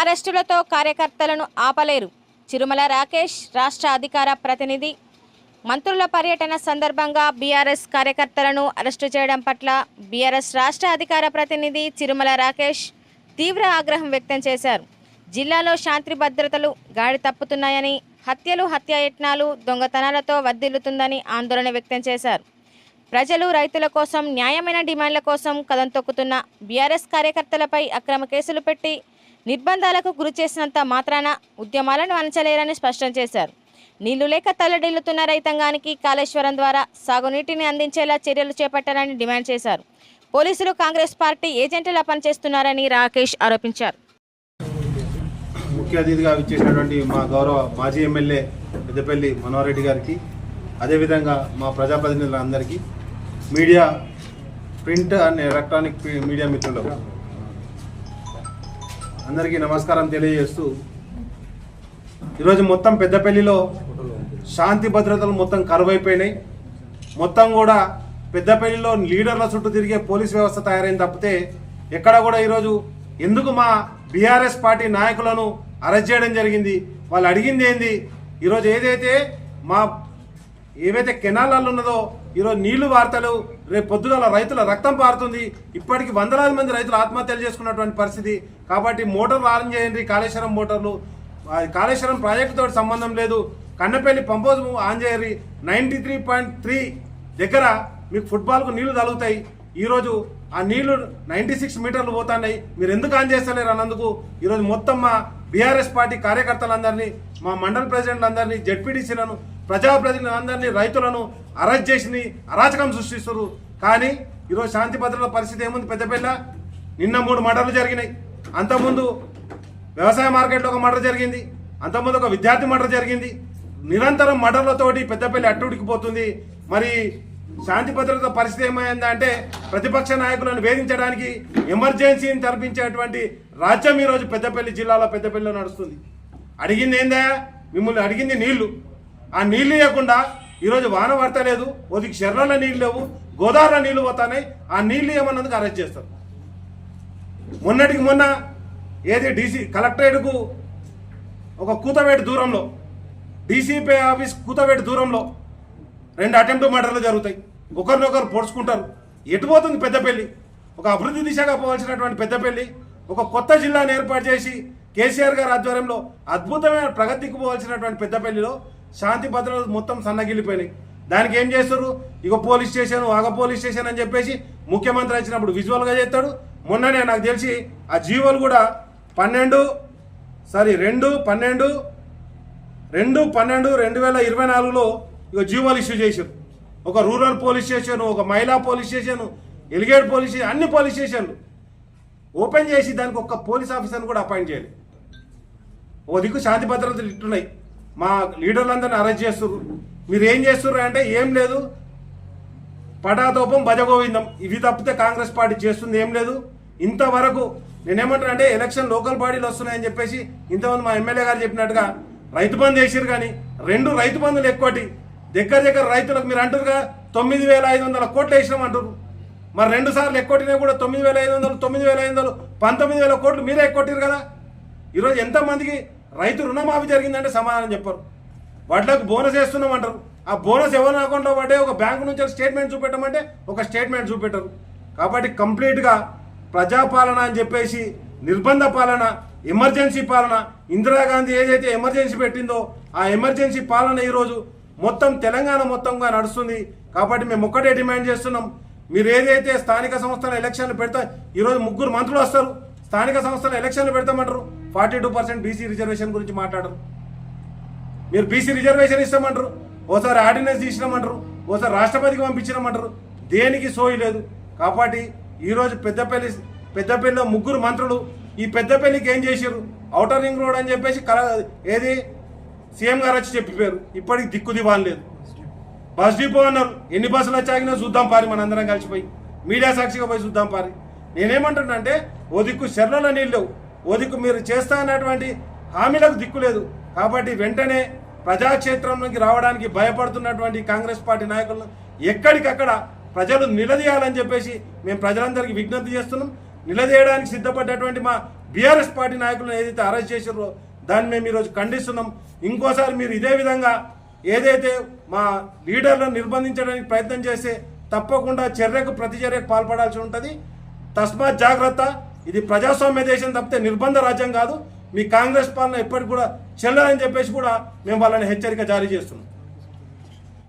అరెస్టులతో కార్యకర్తలను ఆపలేరు. చిరుమల రాకేష్ రాష్ట్ర అధికార ప్రతినిధి. మంత్రుల పర్యటన సందర్భంగా బీఆర్ఎస్ కార్యకర్తలను అరెస్టు చేయడం పట్ల బీఆర్ఎస్ రాష్ట్ర అధికార ప్రతినిధి చిరుమల రాకేష్ తీవ్ర ఆగ్రహం వ్యక్తం చేశారు. జిల్లాలో శాంతి భద్రతలు గాడి తప్పుతున్నాయని హత్యలు హత్యాయత్నాలు దొంగతనాలతో వర్ధిల్లుతుందని ఆందోళన వ్యక్తం చేశారు. ప్రజలు రైతుల కోసం న్యాయమైన డిమాండ్ల కోసం కదం తొక్కుతున్న బీఆర్ఎస్ కార్యకర్తలపై అక్రమ కేసులు పెట్టి నిర్బంధాలకు గురి చేసినంత మాత్రాన ఉద్యమాలను అణచలేరని స్పష్టం చేశారు. నీళ్ళు లేక తల్లడిల్లుతున్న రైతాంగానికి కాళేశ్వరం ద్వారా సాగునీటిని అందించేలా చర్యలు చేపట్టాలని డిమాండ్ చేశారు. పోలీసులు కాంగ్రెస్ పార్టీ ఏజెంట్లా పనిచేస్తున్నారని రాకేష్ ఆరోపించారు. ముఖ్య అతిథిగా విచ్చేసినటువంటి మా గౌరవ మాజీ ఎమ్మెల్యే పెద్దపల్లి మనోహర్ రెడ్డి గారికి అదేవిధంగా మా ప్రజాప్రతినిధులందరికీ media print and electronic media మిత్రులకు. అందరికీ నమస్కారం తెలియజేస్తూ ఈరోజు మొత్తం పెద్దపల్లిలో శాంతి భద్రతలు మొత్తం కరువైపోయినాయి. మొత్తం కూడా పెద్దపల్లిలో లీడర్ల చుట్టూ తిరిగే పోలీస్ వ్యవస్థ తయారైంది తప్పితే ఎక్కడ కూడా ఈరోజు ఎందుకు మా బీఆర్ఎస్ పార్టీ నాయకులను అరెస్ట్ చేయడం జరిగింది? వాళ్ళు అడిగింది ఏంది? ఈరోజు ఏదైతే మా ఏవైతే కెనాలలో ఉన్నదో ఈరోజు నీళ్ళు వార్తలు రేపు పొద్దుగాల రైతుల రక్తం పారుతుంది. ఇప్పటికి వందలాది మంది రైతులు ఆత్మహత్యలు చేసుకున్నటువంటి పరిస్థితి. కాబట్టి మోటార్లు ఆన్ చేయండి కాళేశ్వరం మోటార్లు. కాళేశ్వరం ప్రాజెక్టుతో సంబంధం లేదు. కన్నపల్లి పంపోజ్ ఆన్ చేయరి నైంటీ త్రీ పాయింట్ త్రీ దగ్గర మీకు ఫుట్బాల్కు నీళ్ళు తలుగుతాయి ఈరోజు ఆ నీళ్ళు నైంటీ సిక్స్ మీటర్లు పోతున్నాయి. మీరు ఎందుకు ఆన్ చేస్తలేరు అన్నందుకు? ఈరోజు మొత్తం మా బీఆర్ఎస్ పార్టీ కార్యకర్తలందరినీ మా మండల ప్రెసిడెంట్లందరినీ జడ్పీటీసీలను ప్రజాప్రతినిధులందరినీ రైతులను అరెస్ట్ చేసి అరాచకం సృష్టిస్తారు కానీ ఈరోజు శాంతి భద్రతల పరిస్థితి ఏముంది పెద్దపల్లి నిన్న మూడు మర్డర్లు జరిగినాయి. అంతకుముందు వ్యవసాయ మార్కెట్లో ఒక మర్డర్ జరిగింది. అంతకుముందు ఒక విద్యార్థి మర్డర్ జరిగింది. నిరంతరం మర్డర్లతోటి పెద్దపల్లి అట్టుడికిపోతుంది మరి శాంతి భద్రత పరిస్థితి ఏమైందంటే ప్రతిపక్ష నాయకులను వేధించడానికి ఎమర్జెన్సీని తరపించేటువంటి రాజ్యం ఈరోజు పెద్దపల్లి జిల్లాలో పెద్దపల్లిలో నడుస్తుంది. అడిగింది ఏందా? మిమ్మల్ని అడిగింది నీళ్ళు. ఆ నీళ్ళు ఇవ్వకుండా ఈరోజు వాన పడతలేదు. ఒదికి చెర్రల నీళ్ళు లేవు గోదావరిలో నీళ్ళు పోతానే ఆ నీళ్ళు ఏమన్నందుకు అరెస్ట్ చేస్తారు. మొన్నటికి మొన్న ఏది డీసీ కలెక్టరేట్కు ఒక కూతవేటి దూరంలో డీసీపీ ఆఫీస్ కూతవేటి దూరంలో రెండు అటెంప్ట్ మర్డర్లు జరుగుతాయి. ఒకరినొకరు పొడుచుకుంటారు. ఎటు పోతుంది పెద్దపల్లి ఒక అభివృద్ధి దిశగా పోవాల్సినటువంటి పెద్దపల్లి ఒక కొత్త జిల్లాను ఏర్పాటు చేసి కేసీఆర్ గారి ఆధ్వర్యంలో అద్భుతమైన ప్రగతికి పోవాల్సినటువంటి పెద్దపల్లిలో శాంతి భద్రతలు మొత్తం సన్నగిల్లిపోయినాయి. దానికి ఏం చేస్తారు? ఇక పోలీస్ స్టేషన్ ఆగ పోలీస్ స్టేషన్ అని చెప్పేసి ముఖ్యమంత్రి వచ్చినప్పుడు విజువల్గా చేస్తాడు. మొన్ననే నాకు తెలిసి ఆ జీవోలు కూడా పన్నెండు సారీ రెండు పన్నెండు రెండు పన్నెండు రెండు వేల ఇరవై నాలుగులో ఇక జీవోలు ఇష్యూ చేశారు. ఒక రూరల్ పోలీస్ స్టేషన్ ఒక మహిళా పోలీస్ స్టేషన్ ఎలిగేట్ పోలీస్ స్టేషన్ అన్ని పోలీస్ స్టేషన్లు ఓపెన్ చేసి దానికి ఒక్క పోలీస్ ఆఫీసర్ని కూడా అపాయింట్ చేయాలి ఓ దిక్కు శాంతి భద్రతలు ఇట్టున్నాయి. మా లీడర్లందరినీ అరెస్ట్ చేస్తున్నారు మీరు ఏం చేస్తున్నారు అంటే ఏం లేదు. పటాతోపం భజగోవిందం. ఇవి తప్పితే కాంగ్రెస్ పార్టీ చేస్తుంది ఏం లేదు. ఇంతవరకు నేనేమంటాను అంటే ఎలక్షన్ లోకల్ బాడీలు వస్తున్నాయని చెప్పేసి ఇంతమంది మా ఎమ్మెల్యే గారు చెప్పినట్టుగా రైతు బంధు వేసిరు కానీ రెండు రైతు బంధులు ఎక్కువటి దగ్గర దగ్గర రైతులకు మీరు అంటారుగా తొమ్మిది వేల ఐదు వందల కోట్లు వేసినాం అంటారు మరి రెండు సార్లు ఎక్కొట్టినా కూడా తొమ్మిది వేల ఐదు వందలు తొమ్మిది వేల ఐదు వందలు పంతొమ్మిది వేల కోట్లు మీరే ఎక్కొట్టారు కదా. ఈరోజు ఎంతమందికి రైతు రుణమాఫీ జరిగిందంటే సమాధానం చెప్పరు. వడ్లకు బోనస్ వేస్తున్నాం అంటారు. ఆ బోనస్ ఎవరి అకౌంట్లో పడే ఒక బ్యాంకు నుంచి స్టేట్మెంట్ చూపెట్టమంటే ఒక స్టేట్మెంట్ చూపెట్టరు. కాబట్టి కంప్లీట్గా ప్రజాపాలన అని చెప్పేసి నిర్బంధ పాలన ఎమర్జెన్సీ పాలన ఇందిరాగాంధీ ఏదైతే ఎమర్జెన్సీ పెట్టిందో ఆ ఎమర్జెన్సీ పాలన ఈరోజు మొత్తం తెలంగాణ మొత్తంగా నడుస్తుంది. కాబట్టి మేము ఒక్కటే డిమాండ్ చేస్తున్నాం. మీరు ఏదైతే స్థానిక సంస్థల ఎలక్షన్లు పెడతా ఈరోజు ముగ్గురు మంత్రులు వస్తారు. స్థానిక సంస్థల ఎలక్షన్లు పెడతామంటారు. Forty two percent BC reservation గురించి మాట్లాడరు. మీరు బీసీ రిజర్వేషన్ ఇస్తామంటారు. ఓసారి ఆర్డినెన్స్ తీసినామంటారు. ఓసారి రాష్ట్రపతికి పంపించినామంటారు. దేనికి సోయి లేదు. కాబట్టి ఈరోజు పెద్దపల్లి పెద్దపల్లిలో ముగ్గురు మంత్రులు ఈ పెద్దపల్లికి ఏం చేశారు ఔటర్ రింగ్ రోడ్ అని చెప్పేసి కల ఏది? సీఎం గారు వచ్చి చెప్పిపోయారు. ఇప్పటికి దిక్కు దివాన్ లేదు. బస్ డిపో అన్నారు. ఎన్ని బస్సులు వచ్చాగినా చూద్దాం పారి మనందరం కలిసిపోయి. మీడియా సాక్షిగా పోయి చూద్దాం పారి. నేనేమంటున్నానంటే ఓ దిక్కు శరణలో నీళ్ళు లేవు. ఓ దిక్కు మీరు చేస్తా అన్నటువంటి హామీలకు దిక్కు లేదు. కాబట్టి వెంటనే ప్రజాక్షేత్రంలోకి రావడానికి భయపడుతున్నటువంటి కాంగ్రెస్ పార్టీ నాయకులను ఎక్కడికక్కడ ప్రజలు నిలదీయాలని చెప్పేసి మేము ప్రజలందరికీ విజ్ఞప్తి చేస్తున్నాం. నిలదీయడానికి సిద్ధపడ్డటువంటి మా బీఆర్ఎస్ పార్టీ నాయకులను ఏదైతే అరెస్ట్ చేసారో దాన్ని మేము ఈరోజు ఖండిస్తున్నాం. ఇంకోసారి మీరు ఇదే విధంగా ఏదైతే మా లీడర్లను నిర్బంధించడానికి ప్రయత్నం చేస్తే తప్పకుండా చర్యకు ప్రతిచర్యకు పాల్పడాల్సి ఉంటుంది. తస్మాత్ జాగ్రత్త. ఇది ప్రజాస్వామ్య దేశం తప్పితే నిర్బంధ రాజ్యం కాదు. మీ కాంగ్రెస్ పాలన ఎప్పటికి కూడా చెల్లదని చెప్పేసి కూడా మేము వాళ్ళని హెచ్చరిక జారీ చేస్తున్నాం.